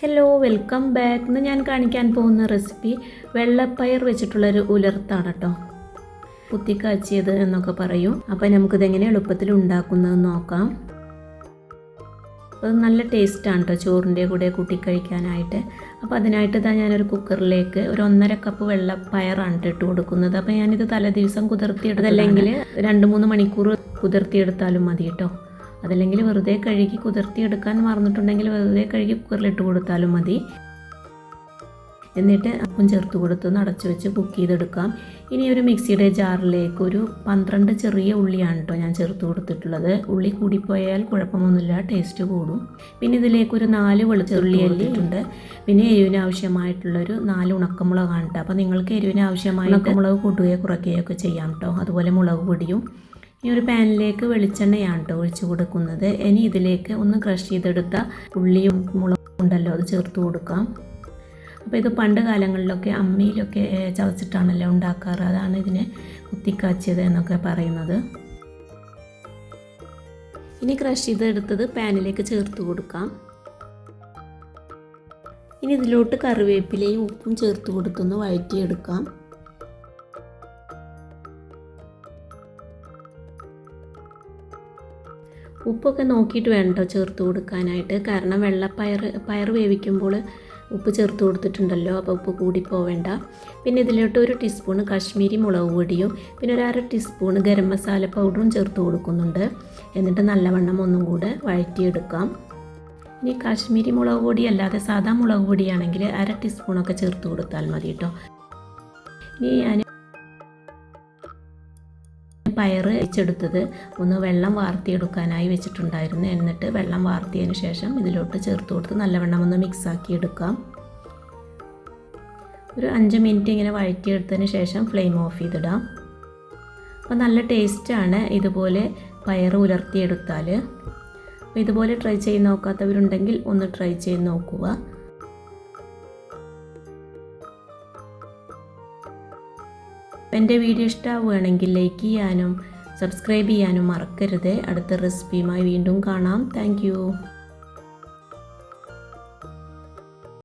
Hello welcome back ഇന്ന് ഞാൻ കാണിക്കാൻ പോകുന്ന റെസിപ്പി വെള്ളപ്പയർ വെച്ചിട്ടുള്ളൊരു ഉലർത്താണ് കേട്ടോ കുത്തിക്കാച്ചിയത് എന്നൊക്കെ പറയും. അപ്പോൾ നമുക്കിതെങ്ങനെ എളുപ്പത്തിൽ ഉണ്ടാക്കുന്നതെന്ന് നോക്കാം. അത് നല്ല ടേസ്റ്റാണ് കേട്ടോ ചോറിന്റെ കൂടെ കൂട്ടി കഴിക്കാനായിട്ട്. അപ്പോൾ അതിനായിട്ട് ഇതാ ഞാനൊരു കുക്കറിലേക്ക് ഒരു ഒന്നര കപ്പ് വെള്ളപ്പയറാണ് ട്ടോ ഇട്ട് കൊടുക്കുന്നത്. അപ്പോൾ ഞാനിത് തലേ ദിവസം കുതിർത്തിയെടുത്തല്ലെങ്കിൽ രണ്ട് മൂന്ന് മണിക്കൂർ കുതിർത്തിയെടുത്താലും മതി കേട്ടോ അതല്ലെങ്കിൽ വെറുതെ കഴുകി കുതിർത്തിയെടുക്കാൻ മറന്നിട്ടുണ്ടെങ്കിൽ വെറുതെ കഴുകി കുക്കറിലിട്ട് കൊടുത്താലും മതി. എന്നിട്ട് അപ്പം ചേർത്ത് കൊടുത്ത് അടച്ചു വെച്ച് കുക്ക് ചെയ്തെടുക്കാം. ഇനി ഒരു മിക്സിയുടെ ജാറിലേക്ക് ഒരു പന്ത്രണ്ട് ചെറിയ ഉള്ളിയാണ് കേട്ടോ ഞാൻ ചേർത്ത് കൊടുത്തിട്ടുള്ളത്. ഉള്ളി കൂടിപ്പോയാൽ കുഴപ്പമൊന്നുമില്ല ടേസ്റ്റ് കൂടും. പിന്നെ ഇതിലേക്ക് ഒരു നാല് വെളുത്തുള്ളി അല്ലിയിട്ടുണ്ട് പിന്നെ എരിവിന് ആവശ്യമായിട്ടുള്ളൊരു നാല് ഉണക്കമുളകാണ് കേട്ടോ. അപ്പോൾ നിങ്ങൾക്ക് എരിവിന് ആവശ്യമായ ഉണക്കമുളക് കൂട്ടുകയോ കുറയ്ക്കുകയോ ഒക്കെ ചെയ്യാം കേട്ടോ. അതുപോലെ മുളക് പൊടിയും ഈ ഒരു പാനിലേക്ക് വെളിച്ചെണ്ണയാണ് കേട്ടോ ഒഴിച്ചു കൊടുക്കുന്നത്. ഇനി ഇതിലേക്ക് ഒന്ന് ക്രഷ് ചെയ്തെടുത്ത ഉള്ളിയും മുളകും ഉണ്ടല്ലോ അത് ചേർത്ത് കൊടുക്കാം. അപ്പോൾ ഇത് പണ്ട് കാലങ്ങളിലൊക്കെ അമ്മിയിലൊക്കെ ചതച്ചിട്ടാണല്ലോ ഉണ്ടാക്കാറ്. അതാണ് ഇതിനെ കുത്തിക്കാച്ചിയത് എന്നൊക്കെ പറയുന്നത്. ഇനി ക്രഷ് ചെയ്തെടുത്തത് പാനിലേക്ക് ചേർത്ത് കൊടുക്കാം. ഇനി ഇതിലോട്ട് കറിവേപ്പിലയും ഉപ്പും ചേർത്ത് കൊടുത്തൊന്ന് വഴറ്റിയെടുക്കാം. ഉപ്പൊക്കെ നോക്കിയിട്ട് വേണം കേട്ടോ ചേർത്ത് കൊടുക്കാനായിട്ട്. കാരണം വെള്ളപ്പയർ പയർ വേവിക്കുമ്പോൾ ഉപ്പ് ചേർത്ത് കൊടുത്തിട്ടുണ്ടല്ലോ അപ്പോൾ ഉപ്പ് കൂടി പോവേണ്ട. പിന്നെ ഇതിലോട്ട് ഒരു ടീസ്പൂൺ കാശ്മീരി മുളക് പൊടിയും പിന്നെ ഒരു അര ടീസ്പൂൺ ഗരം മസാല പൗഡറും ചേർത്ത് കൊടുക്കുന്നുണ്ട്. എന്നിട്ട് നല്ലവണ്ണം ഒന്നും കൂടെ വഴറ്റിയെടുക്കാം. ഇനി കാശ്മീരി മുളക് പൊടി അല്ലാതെ സാധാ മുളക് പൊടിയാണെങ്കിൽ അര ടീസ്പൂണൊക്കെ ചേർത്ത് കൊടുത്താൽ മതി കേട്ടോ ഇനി ഞാൻ പയർ വെച്ചെടുത്തത് ഒന്ന് വെള്ളം വാർത്തിയെടുക്കാനായി വെച്ചിട്ടുണ്ടായിരുന്നു. എന്നിട്ട് വെള്ളം വാർത്തിയതിന് ശേഷം ഇതിലോട്ട് ചേർത്ത് കൊടുത്ത് നല്ലവണ്ണം ഒന്ന് മിക്സാക്കി എടുക്കാം. ഒരു അഞ്ച് മിനിറ്റ് ഇങ്ങനെ വഴറ്റിയെടുത്തതിന് ശേഷം ഫ്ലെയിം ഓഫ് ചെയ്തിടാം. അപ്പോൾ നല്ല ടേസ്റ്റാണ് ഇതുപോലെ പയർ ഉലർത്തിയെടുത്താൽ അപ്പോൾ ഇതുപോലെ ട്രൈ ചെയ്ത് നോക്കാത്തവരുണ്ടെങ്കിൽ ഒന്ന് ട്രൈ ചെയ്ത് നോക്കുക. എന്റെ വീഡിയോ ഇഷ്ടമാവുകയാണെങ്കിൽ ലൈക്ക് ചെയ്യാനും സബ്സ്ക്രൈബ് ചെയ്യാനും മറക്കരുത്. അടുത്ത റെസിപ്പിയുമായി വീണ്ടും കാണാം. താങ്ക്